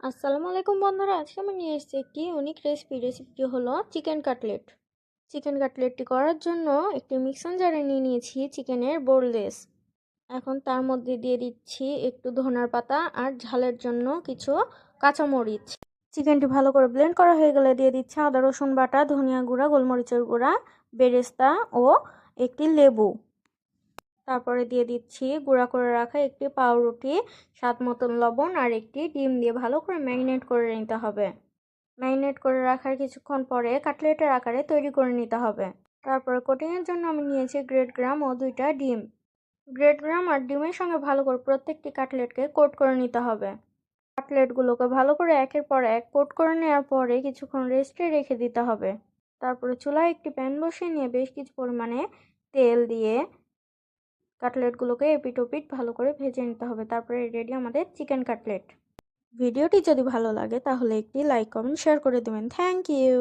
আসসালামু আলাইকুম বন্ধুরা, আজকে আমি নিয়ে এসেছি একটি ইউনিক রেসিপি রেসিপিটি হলো চিকেন কাটলেট চিকেন কাটলেটটি করার জন্য একটি মিক্সার জারে নিয়ে নিয়েছি চিকেনের বোরলেস এখন তার মধ্যে দিয়ে দিচ্ছি একটু ধনার পাতা আর ঝালের জন্য কিছু কাঁচামরিচ. চিকেনটি ভালো করে ব্লেন্ড করা হয়ে গেলে দিয়ে দিচ্ছি আদা, রসুন বাটা, ধনিয়া গুঁড়া, গোলমরিচের গুঁড়া, বেরেস্তা ও একটি লেবু। তারপরে দিয়ে দিচ্ছি গুঁড়া করে রাখা একটি পাউরুটি, স্বাদ মতন লবণ আর একটি ডিম দিয়ে ভালো করে ম্যারিনেট করে নিতে হবে। ম্যারিনেট করে রাখার কিছুক্ষণ পরে কাটলেটের আকারে তৈরি করে নিতে হবে। তারপরে কোটিংয়ের জন্য আমি নিয়েছি গ্রেট গ্রাম ও দুইটা ডিম। গ্রেট গ্রাম আর ডিমের সঙ্গে ভালো করে প্রত্যেকটি কাটলেটকে কোট করে নিতে হবে। কাটলেটগুলোকে ভালো করে একের পর এক কোট করে নেওয়ার পরে কিছুক্ষণ রেস্টে রেখে দিতে হবে। তারপরে চুলায় একটি প্যান বসিয়ে নিয়ে বেশ কিছু পরিমাণে তেল দিয়ে কাটলেটগুলোকে এপিট ওপিট ভালো করে ভেজে নিতে হবে। তারপরে রেডি আমাদের চিকেন কাটলেট। ভিডিওটি যদি ভালো লাগে তাহলে একটি লাইক, কমেন্ট, শেয়ার করে দেবেন। Thank you.